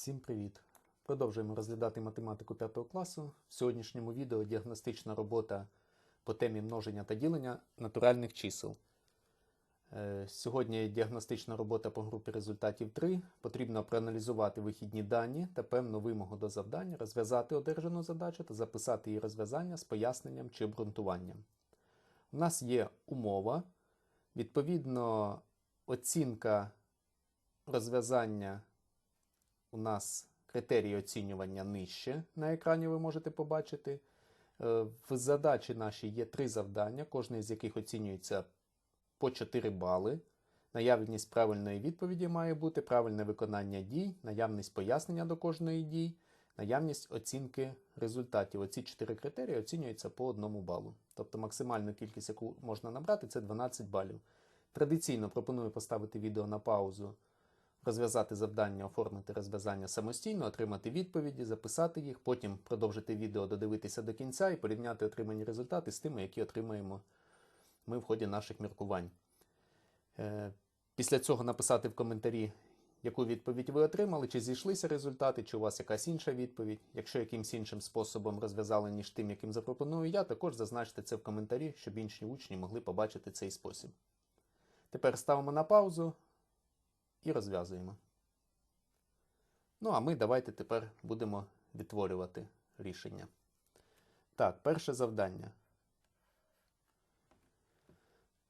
Всім привіт! Продовжуємо розглядати математику 5 класу. В сьогоднішньому відео діагностична робота по темі множення та ділення натуральних чисел. Е, Сьогодні діагностична робота по групі результатів 3. Потрібно проаналізувати вихідні дані та певну вимогу до завдання, розв'язати одержану задачу та записати її розв'язання з поясненням чи обґрунтуванням. У нас є умова. Відповідно, оцінка розв'язання у нас критерії оцінювання нижче на екрані ви можете побачити. Е, В задачі нашій є три завдання, кожне з яких оцінюється по 4 бали. Наявність правильної відповіді має бути правильне виконання дій, наявність пояснення до кожної дій, наявність оцінки результатів. Оці 4 критерії оцінюються по одному балу. Тобто максимальну кількість, яку можна набрати, це 12 балів. Традиційно пропоную поставити відео на паузу розв'язати завдання, оформити розв'язання самостійно, отримати відповіді, записати їх, потім продовжити відео, додивитися до кінця і порівняти отримані результати з тими, які отримаємо ми в ході наших міркувань. Е, Після цього написати в коментарі, яку відповідь ви отримали, чи зійшлися результати, чи у вас якась інша відповідь. Якщо якимсь іншим способом розв'язали, ніж тим, яким запропоную я, також зазначте це в коментарі, щоб інші учні могли побачити цей спосіб. Тепер ставимо на паузу і розв'язуємо. Ну, а ми давайте тепер будемо відтворювати рішення. Так, перше завдання.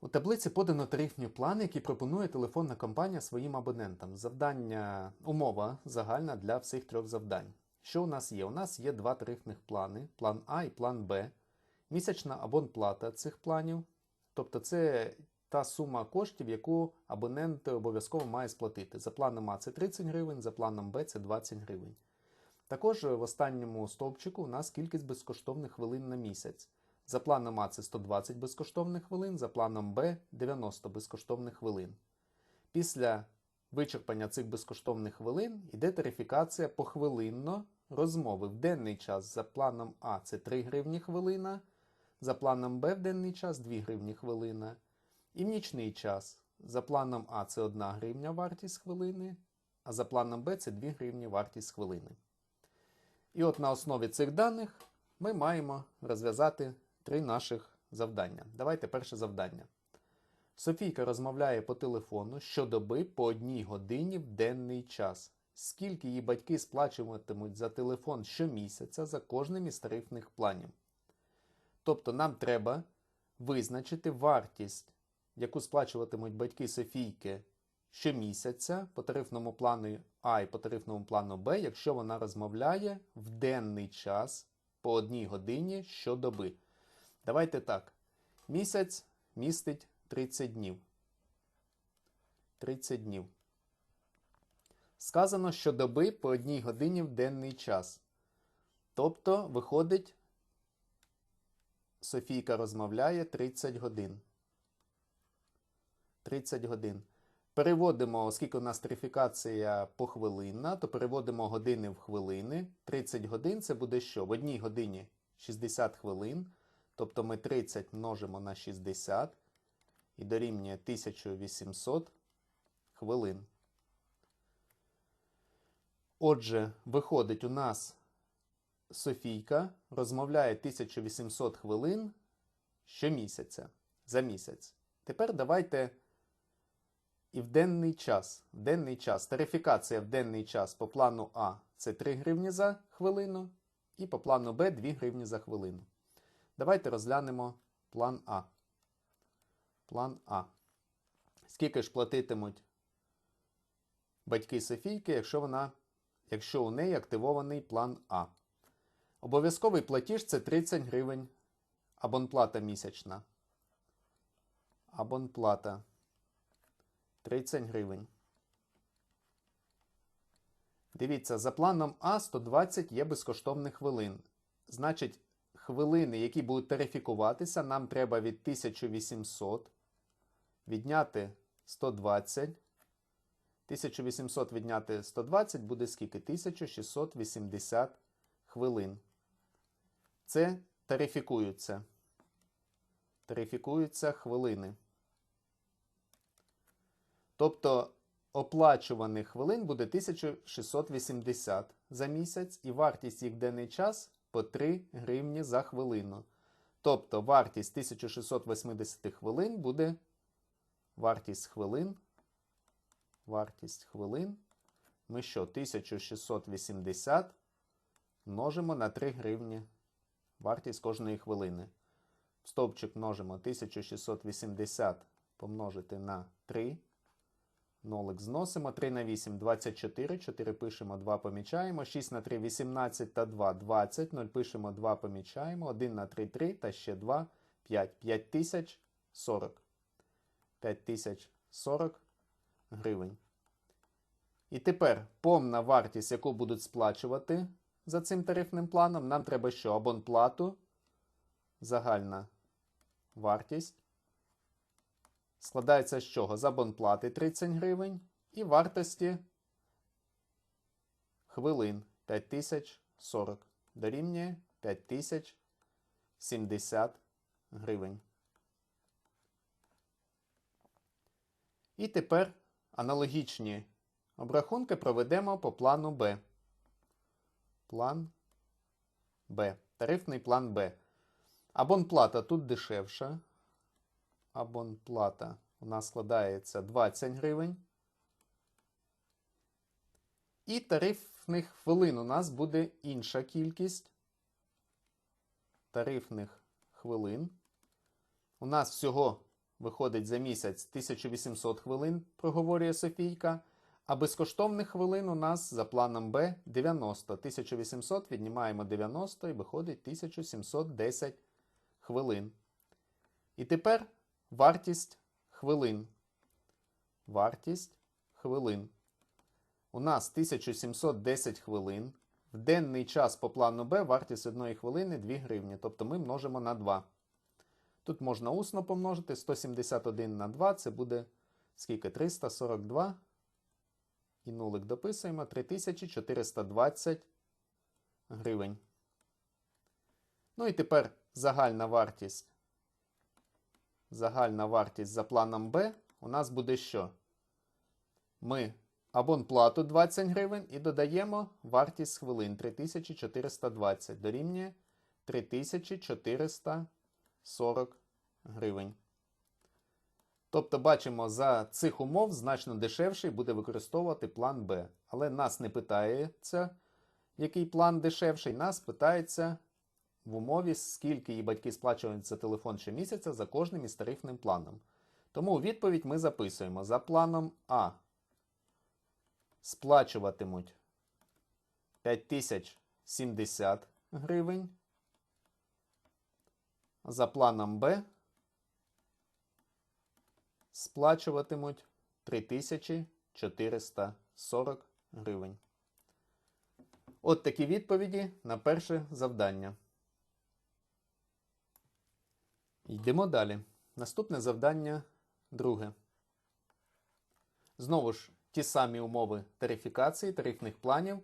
У таблиці подано тарифні плани, які пропонує телефонна компанія своїм абонентам. Завдання, умова загальна для всіх трьох завдань. Що у нас є? У нас є два тарифних плани: план А і план Б. Місячна абонплата цих планів. Тобто, це та сума коштів, яку абонент обов'язково має сплатити. За планом А це 30 гривень, за планом Б це 20 гривень. Також в останньому стовпчику у нас кількість безкоштовних хвилин на місяць. За планом А це 120 безкоштовних хвилин, за планом Б 90 безкоштовних хвилин. Після вичерпання цих безкоштовних хвилин йде тарифікація похвилинно розмови. В денний час за планом А це 3 гривні хвилина, за планом Б в денний час 2 гривні хвилина. І в нічний час за планом А це 1 гривня вартість хвилини, а за планом Б це 2 гривні вартість хвилини. І от на основі цих даних ми маємо розв'язати три наших завдання. Давайте перше завдання. Софійка розмовляє по телефону щодоби по одній годині в денний час. Скільки її батьки сплачуватимуть за телефон щомісяця за кожним із тарифних планів. Тобто нам треба визначити вартість, яку сплачуватимуть батьки Софійки щомісяця по тарифному плану А і по тарифному плану Б, якщо вона розмовляє в денний час по одній годині щодоби. Давайте так. Місяць містить 30 днів. 30 днів. Сказано, що доби по одній годині в денний час. Тобто, виходить, Софійка розмовляє 30 годин. 30 годин. Переводимо, оскільки у нас тарифікація похвилинна, то переводимо години в хвилини. 30 годин це буде що? В одній годині 60 хвилин. Тобто ми 30 множимо на 60 і дорівнює 1800 хвилин. Отже, виходить, у нас Софійка розмовляє 1800 хвилин щомісяця за місяць. Тепер давайте і в денний час. В денний час. Тарифікація в денний час по плану А це 3 гривні за хвилину, і по плану Б 2 гривні за хвилину. Давайте розглянемо план А. План А. Скільки ж платитимуть батьки Софійки, якщо вона, якщо у неї активований план А? Обов'язковий платіж це 30 гривень абонплата місячна. Абонплата 30 гривень. Дивіться, за планом А 120 є безкоштовних хвилин. Значить, хвилини, які будуть тарифікуватися, нам треба від 1800 відняти 120. 1800 відняти 120 буде скільки? 1680 хвилин. Це тарифікуються. Тарифікуються хвилини. Тобто оплачуваних хвилин буде 1680 за місяць, і вартість їх денний час по 3 гривні за хвилину. Тобто вартість 1680 хвилин буде вартість хвилин. Вартість хвилин. Ми що, 1680 множимо на 3 гривні. Вартість кожної хвилини. Стовпчик множимо 1680 помножити на 3. Нолик зносимо. 3 на 8 24. 4 пишемо, 2 помічаємо. 6 на 3 18 та 2 20. 0 пишемо, 2 помічаємо. 1 на 3 3 та ще 2 5. 5000 40. 5040 гривень. І тепер повна вартість, яку будуть сплачувати за цим тарифним планом, нам треба що? Абонплату. Загальна вартість. Складається з чого? З абонплати 30 гривень і вартості хвилин 5040. Дорівнює 5070 гривень. І тепер аналогічні обрахунки проведемо по плану Б. План Б. Тарифний план Б. Абонплата тут дешевша. Абонплата у нас складається 20 гривень. І тарифних хвилин у нас буде інша кількість. Тарифних хвилин. У нас всього виходить за місяць 1800 хвилин, проговорює Софійка. А безкоштовних хвилин у нас за планом Б 90. 1800 віднімаємо 90 і виходить 1710 хвилин. І тепер вартість хвилин. Вартість хвилин. У нас 1710 хвилин. В денний час по плану Б вартість одної хвилини 2 гривні. Тобто ми множимо на 2. Тут можна усно помножити 171 на 2, це буде скільки? 342. І нулик дописуємо 3420 гривень. Ну і тепер загальна вартість. Загальна вартість за планом Б у нас буде що? Ми абонплату 20 гривень і додаємо вартість хвилин 3420 дорівнює 3440 гривень. Тобто, бачимо, за цих умов значно дешевший буде використовувати план Б. Але нас не питається, який план дешевший, нас питається в умові, скільки її батьки сплачують за телефон щомісяця за кожним із тарифним планом. Тому у відповідь ми записуємо за планом А. Сплачуватимуть 5070 гривень. За планом Б сплачуватимуть 3440 гривень. От такі відповіді на перше завдання. Йдемо далі. Наступне завдання друге. Знову ж ті самі умови тарифікації, тарифних планів.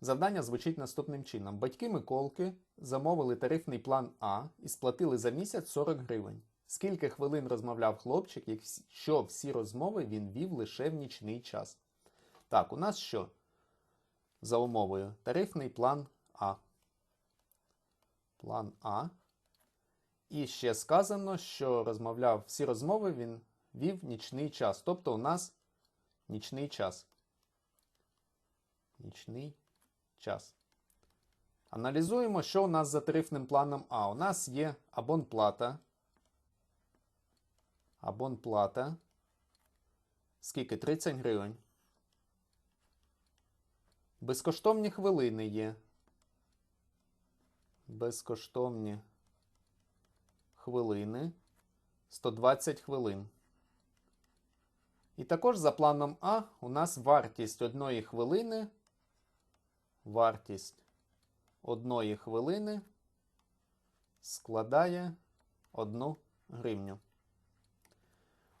Завдання звучить наступним чином: батьки Миколки замовили тарифний план А і сплатили за місяць 40 гривень. Скільки хвилин розмовляв хлопчик, якщо всі розмови він вів лише в нічний час? Так, у нас що? За умовою тарифний план А. План А. І ще сказано, що розмовляв всі розмови він вів нічний час. Тобто у нас нічний час. Нічний час. Аналізуємо, що у нас за тарифним планом А. У нас є абонплата. Абонплата. Скільки? 30 гривень. Безкоштовні хвилини є. Безкоштовні хвилини. 120 хвилин. І також за планом А у нас вартість одної хвилини. Вартість одної хвилини складає 1 гривню.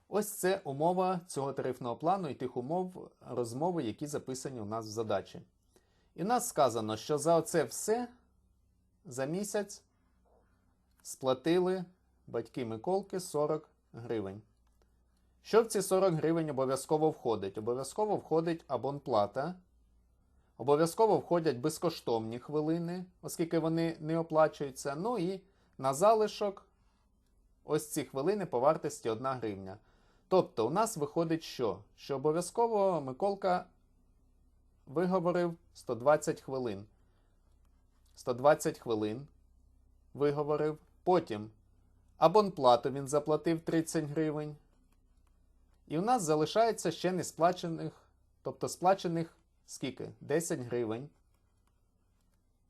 Ось це умова цього тарифного плану і тих умов розмови, які записані у нас в задачі. І нас сказано, що за оце все за місяць сплатили батьки Миколки 40 гривень. Що в ці 40 гривень обов'язково входить? Обов'язково входить абонплата. Обов'язково входять безкоштовні хвилини, оскільки вони не оплачуються. Ну і на залишок ось ці хвилини по вартості 1 гривня. Тобто, у нас виходить що? Що обов'язково Миколка виговорив 120 хвилин. 120 хвилин виговорив. Потім абонплату він заплатив 30 гривень. І у нас залишається ще не сплачених, тобто сплачених скільки? 10 гривень.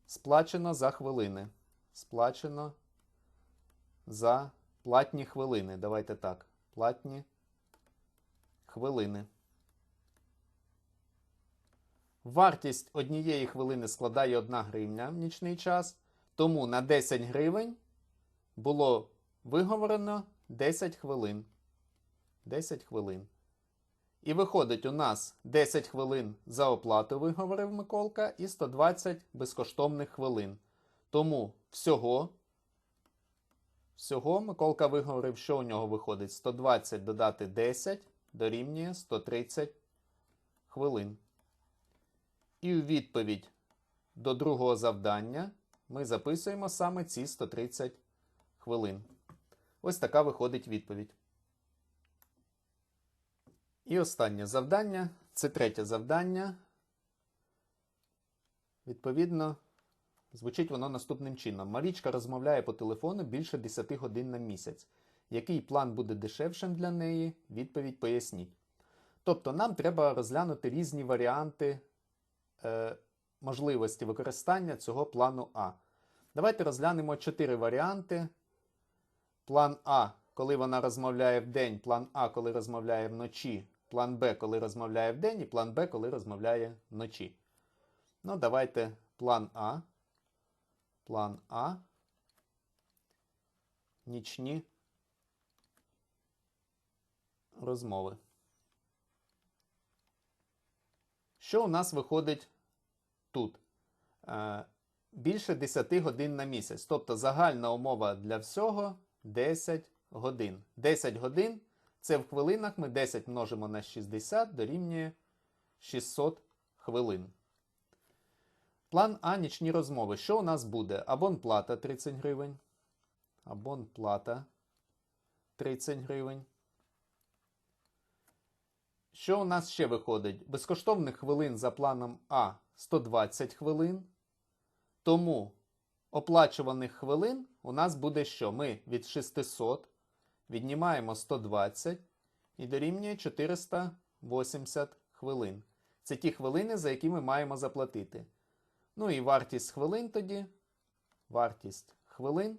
Сплачено за хвилини. Сплачено за платні хвилини. Давайте так. Платні хвилини. Вартість однієї хвилини складає 1 гривня в нічний час. Тому на 10 гривень було виговорено 10 хвилин. 10 хвилин. І виходить, у нас 10 хвилин за оплату виговорив Миколка і 120 безкоштовних хвилин. Тому всього, всього Миколка виговорив, що у нього виходить? 120 додати 10 дорівнює 130 хвилин. І у відповідь до другого завдання ми записуємо саме ці 130 хвилин. Ось така виходить відповідь. І останнє завдання це третє завдання. Відповідно, звучить воно наступним чином. Марічка розмовляє по телефону більше 10 годин на місяць. Який план буде дешевшим для неї? Відповідь поясніть. Тобто, нам треба розглянути різні варіанти е, можливості використання цього плану А. Давайте розглянемо чотири варіанти. План А, коли вона розмовляє в день, план А, коли розмовляє вночі, план Б, коли розмовляє в день, і план Б, коли розмовляє вночі. Ну, давайте план А. План А. Нічні розмови. Що у нас виходить тут? Е, більше 10 годин на місяць. Тобто загальна умова для всього 10 годин. 10 годин це в хвилинах ми 10 множимо на 60 дорівнює 600 хвилин. План А нічні розмови. Що у нас буде? Абонплата 30 гривень. Абонплата 30 гривень. Що у нас ще виходить? Безкоштовних хвилин за планом А 120 хвилин. Тому оплачуваних хвилин у нас буде що? Ми від 600 віднімаємо 120 і дорівнює 480 хвилин. Це ті хвилини, за які ми маємо заплатити. Ну і вартість хвилин тоді. Вартість хвилин.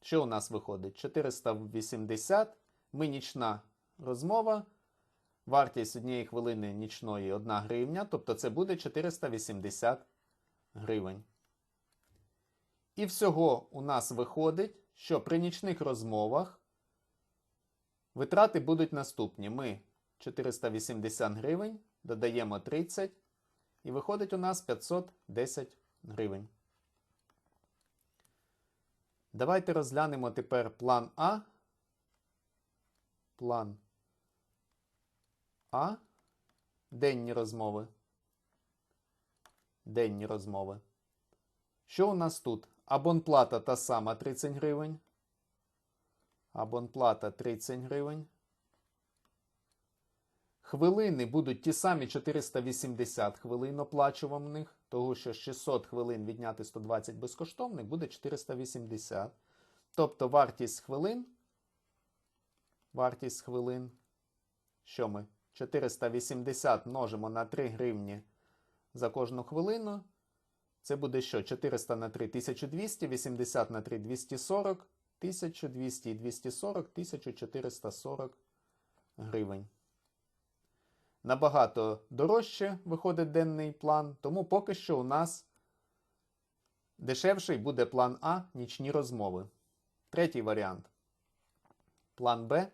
Що у нас виходить? 480. Ми нічна розмова. Вартість однієї хвилини нічної 1 гривня, тобто це буде 480 гривень. І всього у нас виходить, що при нічних розмовах витрати будуть наступні. Ми 480 гривень додаємо 30, і виходить у нас 510 гривень. Давайте розглянемо тепер план А. План А. Денні розмови. Денні розмови. Що у нас тут? Абонплата та сама 30 гривень. Абонплата 30 гривень. Хвилини будуть ті самі 480 хвилин оплачуваних, того що 600 хвилин відняти 120 безкоштовних буде 480. Тобто вартість хвилин. Вартість хвилин. Що ми? 480 множимо на 3 гривні за кожну хвилину. Це буде що? 400 на 3 1200, 80 на 3 240, 1200 і 240, 1440 гривень. Набагато дорожче виходить денний план, тому поки що у нас дешевший буде план А нічні розмови. Третій варіант. План Б.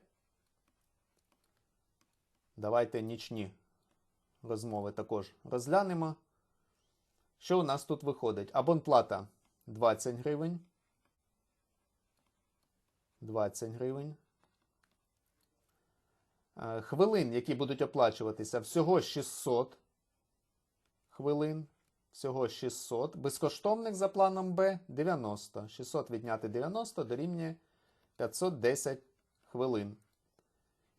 Давайте нічні розмови також розглянемо. Що у нас тут виходить? Абонплата 20 гривень. 20 гривень. Е, Хвилин, які будуть оплачуватися, всього 600 хвилин. Всього 600. Безкоштовних за планом Б 90. 600 відняти 90 дорівнює 510 хвилин.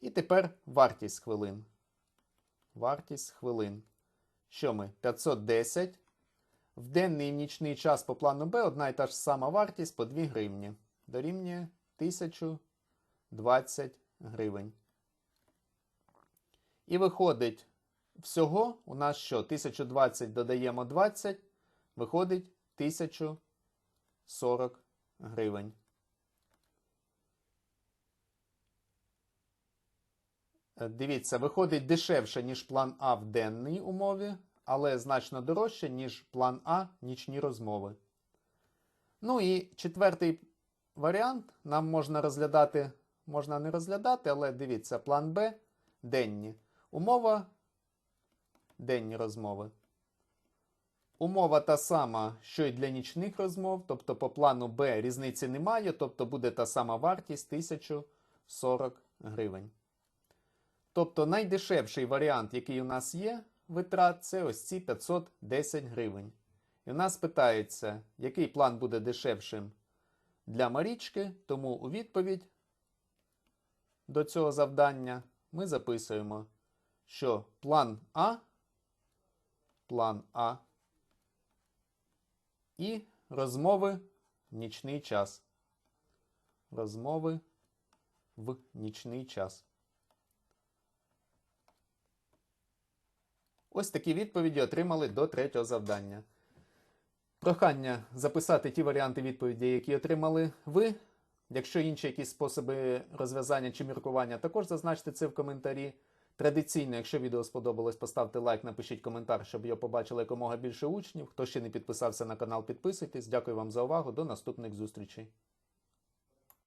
І тепер вартість хвилин. Вартість хвилин. Що ми? 510. В денний і нічний час по плану Б одна і та ж сама вартість по 2 гривні. Дорівнює 1020 гривень. І виходить, всього у нас що? 1020 додаємо 20, виходить 1040 гривень. Дивіться, виходить дешевше, ніж план А в денній умові, але значно дорожче, ніж план А нічні розмови. Ну і четвертий варіант нам можна розглядати, можна не розглядати, але дивіться, план Б денні. Умова денні розмови. Умова та сама, що й для нічних розмов, тобто по плану Б різниці немає, тобто буде та сама вартість 1040 гривень. Тобто найдешевший варіант, який у нас є, витрат, це ось ці 510 гривень. І у нас питається, який план буде дешевшим для Марічки, тому у відповідь до цього завдання ми записуємо, що план А, план А і розмови в нічний час. Розмови в нічний час. Ось такі відповіді отримали до третього завдання. Прохання записати ті варіанти відповіді, які отримали ви. Якщо інші якісь способи розв'язання чи міркування, також зазначте це в коментарі. Традиційно, якщо відео сподобалось, поставте лайк, напишіть коментар, щоб його побачили якомога більше учнів. Хто ще не підписався на канал, підписуйтесь. Дякую вам за увагу. До наступних зустрічей.